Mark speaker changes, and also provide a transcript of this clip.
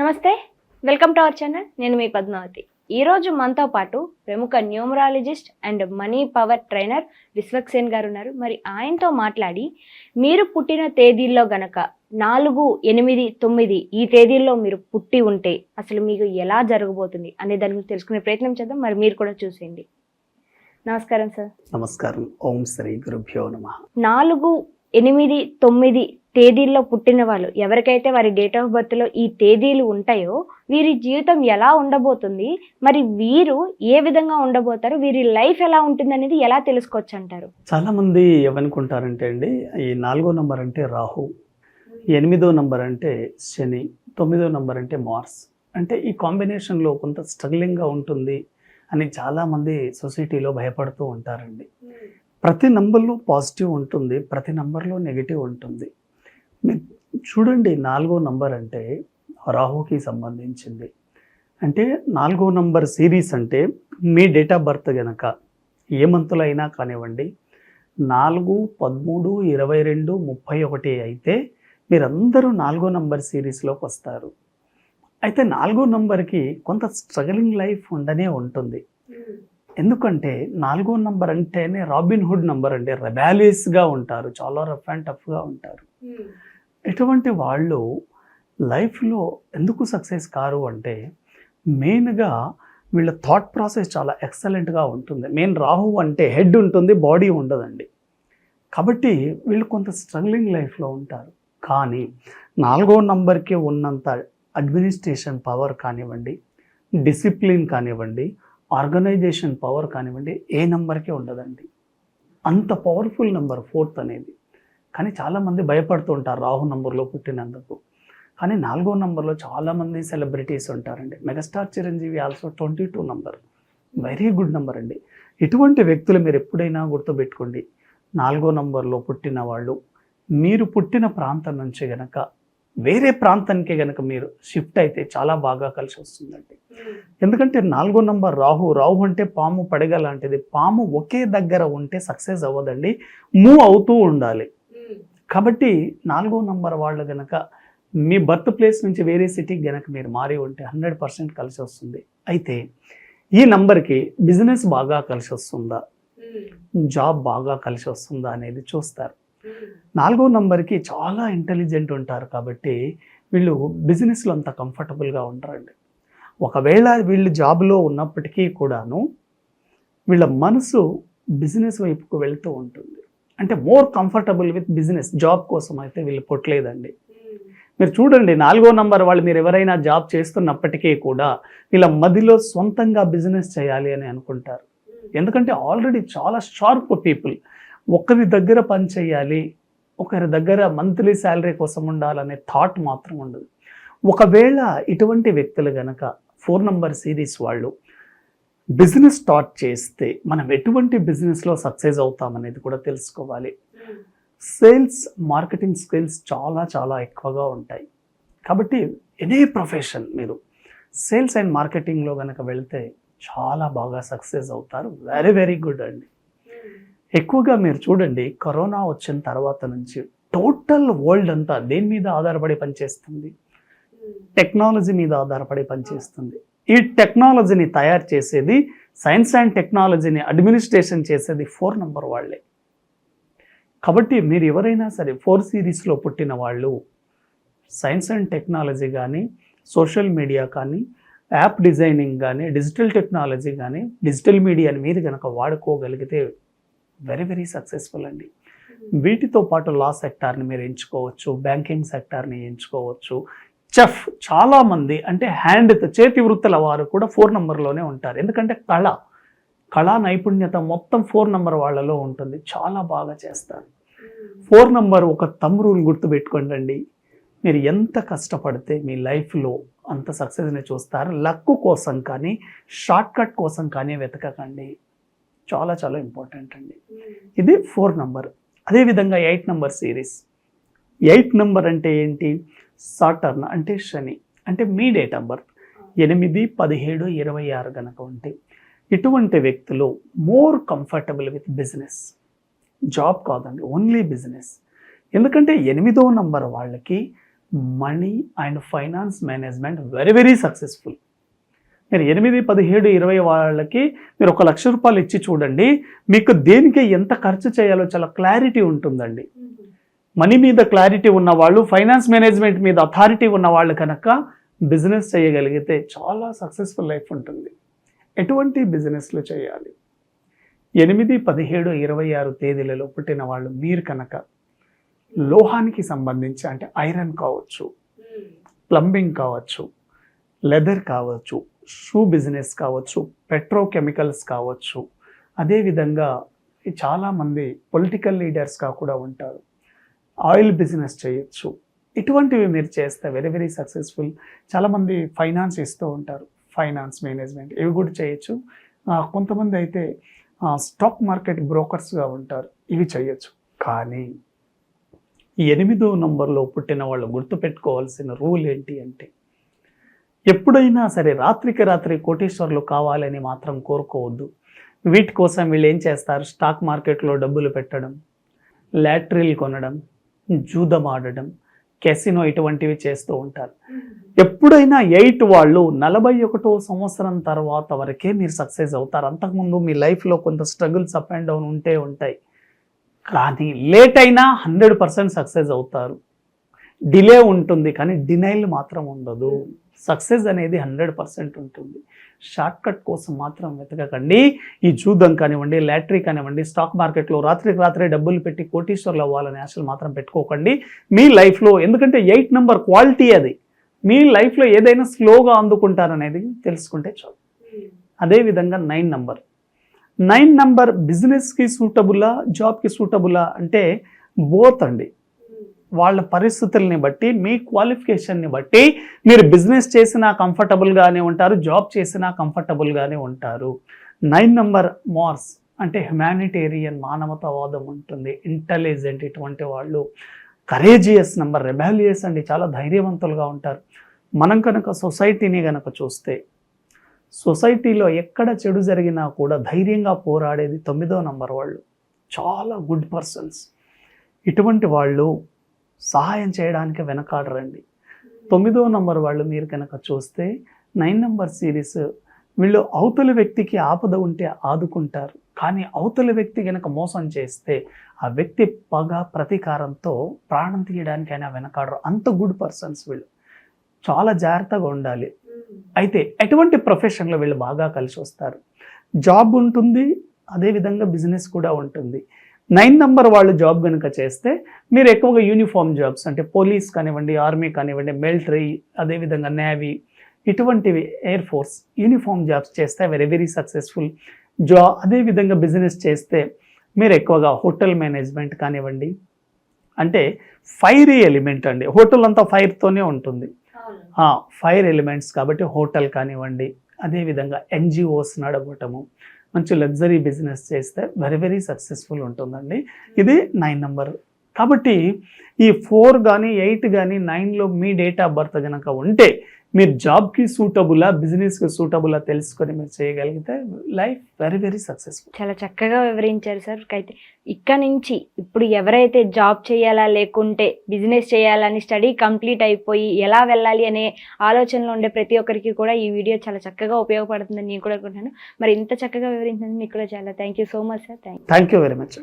Speaker 1: నమస్తే welcome to our channel. నేను మీ పద్మావతి. ఈ రోజు మనతో పాటు ప్రముఖ numerologist and money power trainer Vishwaksen గారు ఉన్నారు. మరి ఆయనతో మాట్లాడి మీరు పుట్టిన తేదీల్లో గనక నాలుగు ఎనిమిది తొమ్మిది ఈ తేదీల్లో మీరు పుట్టి ఉంటే అసలు మీకు ఎలా జరగబోతుంది అనే దాని గురించి తెలుసుకునే ప్రయత్నం చేద్దాం. మరి మీరు కూడా చూసేయండి. నమస్కారం సార్.
Speaker 2: నమస్కారం. ఓం శ్రీ గురుభ్యో నమ.
Speaker 1: నాలుగు ఎనిమిది తొమ్మిది తేదీల్లో పుట్టిన వాళ్ళు ఎవరికైతే వారి డేట్ ఆఫ్ బర్త్లో ఈ తేదీలు ఉంటాయో వీరి జీవితం ఎలా ఉండబోతుంది మరి వీరు ఏ విధంగా ఉండబోతారు వీరి లైఫ్ ఎలా ఉంటుంది అనేది ఎలా తెలుసుకోవచ్చు అంటారు
Speaker 2: చాలా మంది ఏమనుకుంటారంటే అండి ఈ నాలుగో నంబర్ అంటే రాహు ఎనిమిదో నంబర్ అంటే శని తొమ్మిదో నంబర్ అంటే మార్స్ అంటే ఈ కాంబినేషన్లో కొంత స్ట్రగ్లింగ్గా ఉంటుంది అని చాలామంది సొసైటీలో భయపడుతూ ఉంటారండి. ప్రతి నంబర్లో పాజిటివ్ ఉంటుంది ప్రతి నంబర్లో నెగిటివ్ ఉంటుంది. చూడండి నాలుగో నంబర్ అంటే రాహుకి సంబంధించింది. అంటే నాలుగో నంబర్ సిరీస్ అంటే మీ డేట్ ఆఫ్ బర్త్ గనక ఏ మంత్లో అయినా కానివ్వండి నాలుగు పదమూడు ఇరవై రెండు ముప్పై ఒకటి అయితే మీరందరూ నాలుగో నంబర్ సిరీస్లోకి వస్తారు. అయితే నాలుగో నంబర్కి కొంత స్ట్రగలింగ్ లైఫ్ ఉండనే ఉంటుంది. ఎందుకంటే నాలుగో నంబర్ అంటేనే రాబిన్ హుడ్ నంబర్ అంటే రెబాలియస్గా ఉంటారు చాలా రఫ్ అండ్ టఫ్గా ఉంటారు. Hmm. ఎటువంటి వాళ్ళు లైఫ్లో ఎందుకు సక్సెస్ కారు అంటే మెయిన్గా వీళ్ళ థాట్ ప్రాసెస్ చాలా ఎక్సలెంట్గా ఉంటుంది. మెయిన్ రాహు అంటే హెడ్ ఉంటుంది బాడీ ఉండదండి. కాబట్టి వీళ్ళు కొంత స్ట్రగ్లింగ్ లైఫ్లో ఉంటారు. కానీ నాలుగో నంబర్కి ఉన్నంత అడ్మినిస్ట్రేషన్ పవర్ కానివ్వండి డిసిప్లిన్ కానివ్వండి ఆర్గనైజేషన్ పవర్ కానివ్వండి ఏ నెంబర్కే ఉండదండి. అంత పవర్ఫుల్ నెంబర్ ఫోర్త్ అనేది. కానీ చాలామంది భయపడుతూ ఉంటారు రాహు నంబర్లో పుట్టినందుకు. కానీ నాలుగో నంబర్లో చాలామంది సెలబ్రిటీస్ ఉంటారండి. Megastar Chiranjeevi also twenty two number. Very good number అండి. ఇటువంటి వ్యక్తులు మీరు ఎప్పుడైనా గుర్తుపెట్టుకోండి. నాలుగో నంబర్లో పుట్టిన వాళ్ళు మీరు పుట్టిన ప్రాంతం నుంచి గనక వేరే ప్రాంతానికి గనక మీరు షిఫ్ట్ అయితే చాలా బాగా కలిసి వస్తుందండి. ఎందుకంటే నాలుగో నంబర్ రాహు రాహు అంటే పాము పడగ లాంటిది. పాము ఒకే దగ్గర ఉంటే సక్సెస్ అవ్వదండి. మూవ్ అవుతూ ఉండాలి. కాబట్టి నాలుగో నంబర్ వాళ్ళు గనక మీ బర్త్ ప్లేస్ నుంచి వేరే సిటీకి గనక మీరు మారి ఉంటే హండ్రెడ్ పర్సెంట్ కలిసి వస్తుంది. అయితే ఈ నంబర్కి బిజినెస్ బాగా కలిసి వస్తుందా? జాబ్ బాగా కలిసి వస్తుందా అనేది చూస్తారు. నాలుగో నంబర్కి చాలా ఇంటెలిజెంట్ ఉంటారు కాబట్టి వీళ్ళు బిజినెస్లో అంత కంఫర్టబుల్గా ఉంటారండి ఒకవేళ వీళ్ళు జాబ్లో ఉన్నప్పటికీ కూడాను వీళ్ళ మనసు బిజినెస్ వైపుకు వెళ్తూ ఉంటుంది. అంటే more comfortable with business job కోసం అయితే వీళ్ళు పుట్టలేదండి. మీరు చూడండి నాలుగో నంబర్ వాళ్ళు మీరు ఎవరైనా జాబ్ చేస్తున్నప్పటికీ కూడా వీళ్ళ మదిలో సొంతంగా బిజినెస్ చేయాలి అని అనుకుంటారు. ఎందుకంటే ఆల్రెడీ చాలా షార్ప్ పీపుల్ ఒకరి దగ్గర పని చేయాలి ఒకరి దగ్గర మంత్లీ శాలరీ కోసం ఉండాలనే థాట్ మాత్రం ఉండదు. ఒకవేళ ఇటువంటి వ్యక్తులు గనక ఫోర్ నంబర్ సిరీస్ వాళ్ళు బిజినెస్ స్టార్ట్ చేస్తే మనం ఎటువంటి బిజినెస్లో సక్సెస్ అవుతామనేది కూడా తెలుసుకోవాలి. సేల్స్ మార్కెటింగ్ స్కిల్స్ చాలా చాలా ఎక్కువగా ఉంటాయి. కాబట్టి ఎనీ ప్రొఫెషన్ మీరు సేల్స్ అండ్ మార్కెటింగ్లో కనుక వెళ్తే చాలా బాగా సక్సెస్ అవుతారు. వెరీ వెరీ గుడ్ అండి. ఎక్కువగా మీరు చూడండి కరోనా వచ్చిన తర్వాత నుంచి టోటల్ వరల్డ్ అంతా దేని మీద ఆధారపడి పనిచేస్తుంది? టెక్నాలజీ మీద ఆధారపడి పనిచేస్తుంది. ఈ టెక్నాలజీని తయారు చేసేది సైన్స్ అండ్ టెక్నాలజీని అడ్మినిస్ట్రేషన్ చేసేది ఫోర్ నంబర్ వాళ్ళే. కాబట్టి మీరు ఎవరైనా సరే ఫోర్ సిరీస్లో పుట్టిన వాళ్ళు సైన్స్ అండ్ టెక్నాలజీ కానీ సోషల్ మీడియా కానీ యాప్ డిజైనింగ్ కానీ డిజిటల్ టెక్నాలజీ కానీ డిజిటల్ మీడియాని మీరు కనుక వాడుకోగలిగితే వెరీ వెరీ సక్సెస్ఫుల్ అండి. వీటితో పాటు లా సెక్టార్ని మీరు ఎంచుకోవచ్చు బ్యాంకింగ్ సెక్టార్ని ఎంచుకోవచ్చు చెఫ్ చాలామంది అంటే హ్యాండ్ చేతి వృత్తుల వారు కూడా ఫోర్ నెంబర్లోనే ఉంటారు. ఎందుకంటే కళ కళా నైపుణ్యత మొత్తం ఫోర్ నెంబర్ వాళ్ళలో ఉంటుంది. చాలా బాగా చేస్తారు. ఫోర్ నెంబర్ ఒక తమ్ రూల్ గుర్తుపెట్టుకోండి మీరు ఎంత కష్టపడితే మీ లైఫ్లో అంత సక్సెస్ని చూస్తారు. లక్ కోసం కానీ షార్ట్కట్ కోసం కానీ వెతకకండి. చాలా చాలా ఇంపార్టెంట్ అండి. ఇది ఫోర్ నెంబర్. అదేవిధంగా eight number series. Eight number అంటే ఏంటి? సాటర్న్ అంటే శని అంటే మీ డేట్ ఆఫ్ బర్త్ ఎనిమిది పదిహేడు ఇరవై ఆరు కనుక ఉంటే ఇటువంటి వ్యక్తులు more comfortable with business. Job కాదండి ఓన్లీ బిజినెస్. ఎందుకంటే ఎనిమిదో నంబర్ వాళ్ళకి money and finance management very very successful. మీరు ఎనిమిది పదిహేడు ఇరవై వాళ్ళకి మీరు ఒక లక్ష రూపాయలు ఇచ్చి చూడండి మీకు దేనికి ఎంత ఖర్చు చేయాలో చాలా క్లారిటీ ఉంటుందండి. మనీ మీద క్లారిటీ ఉన్నవాళ్ళు ఫైనాన్స్ మేనేజ్మెంట్ మీద అథారిటీ ఉన్న వాళ్ళు కనుక బిజినెస్ చేయగలిగితే చాలా సక్సెస్ఫుల్ లైఫ్ ఉంటుంది. ఎటువంటి బిజినెస్లు చేయాలి? ఎనిమిది పదిహేడు ఇరవై ఆరు తేదీలలో పుట్టిన వాళ్ళు మీరు కనుక లోహానికి సంబంధించి అంటే ఐరన్ కావచ్చు ప్లంబింగ్ కావచ్చు లెదర్ కావచ్చు షూ బిజినెస్ కావచ్చు పెట్రోకెమికల్స్ కావచ్చు అదేవిధంగా చాలామంది పొలిటికల్ లీడర్స్గా కూడా ఉంటారు. ఆయిల్ బిజినెస్ చేయొచ్చు. ఇటువంటివి మీరు చేస్తే వెరీ వెరీ సక్సెస్ఫుల్ చాలామంది ఫైనాన్స్ ఇస్తూ ఉంటారు. ఫైనాన్స్ మేనేజ్మెంట్ ఇవి కూడా చేయొచ్చు. కొంతమంది అయితే స్టాక్ మార్కెట్ బ్రోకర్స్గా ఉంటారు. ఇవి చేయొచ్చు. కానీ ఈ ఎనిమిదో నంబర్లో పుట్టిన వాళ్ళు గుర్తుపెట్టుకోవాల్సిన రూల్ ఏంటి అంటే ఎప్పుడైనా సరే రాత్రికి రాత్రి కోటీశ్వర్లు కావాలని మాత్రం కోరుకోవద్దు. వీటి కోసం వీళ్ళు ఏం చేస్తారు? స్టాక్ మార్కెట్లో డబ్బులు పెట్టడం లాటరీలు కొనడం జూదం ఆడడం కెసినో ఇటువంటివి చేస్తూ ఉంటారు. ఎప్పుడైనా ఎయిట్ వాళ్ళు నలభై ఒకటో సంవత్సరం తర్వాత వరకే మీరు సక్సెస్ అవుతారు. అంతకుముందు మీ లైఫ్లో కొంత స్ట్రగుల్స్ అప్ అండ్ డౌన్ ఉంటే ఉంటాయి. కానీ లేట్ అయినా హండ్రెడ్ పర్సెంట్ సక్సెస్ అవుతారు. డిలే ఉంటుంది కానీ డినైల్ మాత్రం ఉండదు. సక్సెస్ అనేది హండ్రెడ్ పర్సెంట్ ఉంటుంది. షార్ట్ కట్ కోసం మాత్రం వెతకకండి. ఈ జూదం కానివ్వండి లాటరీ కానివ్వండి స్టాక్ మార్కెట్లో రాత్రికి రాత్రే డబ్బులు పెట్టి కోటీశ్వర్లు అవ్వాలనే ఆశలు మాత్రం పెట్టుకోకండి. మీ లైఫ్లో ఎందుకంటే ఎయిట్ నెంబర్ క్వాలిటీ అది. మీ లైఫ్లో ఏదైనా స్లోగా అందుకుంటారనేది తెలుసుకుంటే చాలు. అదేవిధంగా నైన్ నంబర్. నైన్ నంబర్ బిజినెస్కి సూటబుల్లా జాబ్కి సూటబుల్లా అంటే బోత్ అండి. వాళ్ళ పరిస్థితుల్ని బట్టి మీ క్వాలిఫికేషన్ని బట్టి మీరు బిజినెస్ చేసినా కంఫర్టబుల్గానే ఉంటారు జాబ్ చేసినా కంఫర్టబుల్గానే ఉంటారు. నైన్ నంబర్ మార్స్ అంటే హ్యుమానిటేరియన్ మానవతావాదం ఉంటుంది. ఇంటెలిజెంట్ ఇటువంటి వాళ్ళు. కరేజియస్ నెంబర్ రెబాలియస్ అండి. చాలా ధైర్యవంతులుగా ఉంటారు. మనం కనుక సొసైటీని కనుక చూస్తే సొసైటీలో ఎక్కడ చెడు జరిగినా కూడా ధైర్యంగా పోరాడేది తొమ్మిదో నంబర్ వాళ్ళు. చాలా గుడ్ పర్సన్స్ ఇటువంటి వాళ్ళు సహాయం చేయడానికి వెనకాడరండి. తొమ్మిదో నంబర్ వాళ్ళు మీరు కనుక చూస్తే నైన్ నంబర్ సిరీస్ వీళ్ళు అవతల వ్యక్తికి ఆపద ఉంటే ఆదుకుంటారు. కానీ అవతల వ్యక్తి కనుక మోసం చేస్తే ఆ వ్యక్తి పగ ప్రతీకారంతో ప్రాణం తీయడానికి అయినా వెనకాడరు. అంత గుడ్ పర్సన్స్ వీళ్ళు. చాలా జాగ్రత్తగా ఉండాలి. అయితే ఎటువంటి ప్రొఫెషన్లో వీళ్ళు బాగా కలిసి వస్తారు జాబ్ ఉంటుంది అదేవిధంగా బిజినెస్ కూడా ఉంటుంది. నైన్ నంబర్ వాళ్ళు జాబ్ కనుక చేస్తే మీరు ఎక్కువగా యూనిఫామ్ జాబ్స్ అంటే పోలీస్ కానివ్వండి ఆర్మీ కానివ్వండి మిలిటరీ అదేవిధంగా నేవీ ఇటువంటివి ఎయిర్ ఫోర్స్ యూనిఫామ్ జాబ్స్ చేస్తే వెరీ వెరీ సక్సెస్ఫుల్ జా అదేవిధంగా బిజినెస్ చేస్తే మీరు ఎక్కువగా హోటల్ మేనేజ్మెంట్ కానివ్వండి అంటే ఫైర్ ఎలిమెంట్ అండి. హోటల్ అంతా ఫైర్తోనే ఉంటుంది. ఫైర్ ఎలిమెంట్స్ కాబట్టి హోటల్ కానివ్వండి అదేవిధంగా ఎన్జిఓస్ నడపటము మంచి లగ్జరీ బిజినెస్ చేస్తే వెరీ వెరీ సక్సెస్ఫుల్ ఉంటుందండి. ఇది నైన్ నెంబర్ కాబట్టి ఈ ఫోర్ కానీ ఎయిట్ కానీ నైన్లో మీ డేట్ ఆఫ్ బర్త్ కనుక ఉంటే మీరు జాబ్కి సూటబులా బిజినెస్కి సూటబులా తెలుసుకొని మీరు చేయగలిగితే లైఫ్ వెరీ వెరీ సక్సెస్ఫుల్.
Speaker 1: చాలా చక్కగా వివరించారు సార్. అయితే ఇక్కడ నుంచి ఇప్పుడు ఎవరైతే జాబ్ చేయాలా లేకుంటే బిజినెస్ చేయాలని స్టడీ కంప్లీట్ అయిపోయి ఎలా వెళ్ళాలి అనే ఆలోచనలో ఉండే ప్రతి ఒక్కరికి కూడా ఈ వీడియో చాలా చక్కగా ఉపయోగపడుతుందని నేను కూడా అనుకుంటున్నాను. మరి ఇంత చక్కగా వివరించినందుకు మీకు కూడా చాలా thank you so much sir. Thank
Speaker 2: thank you very much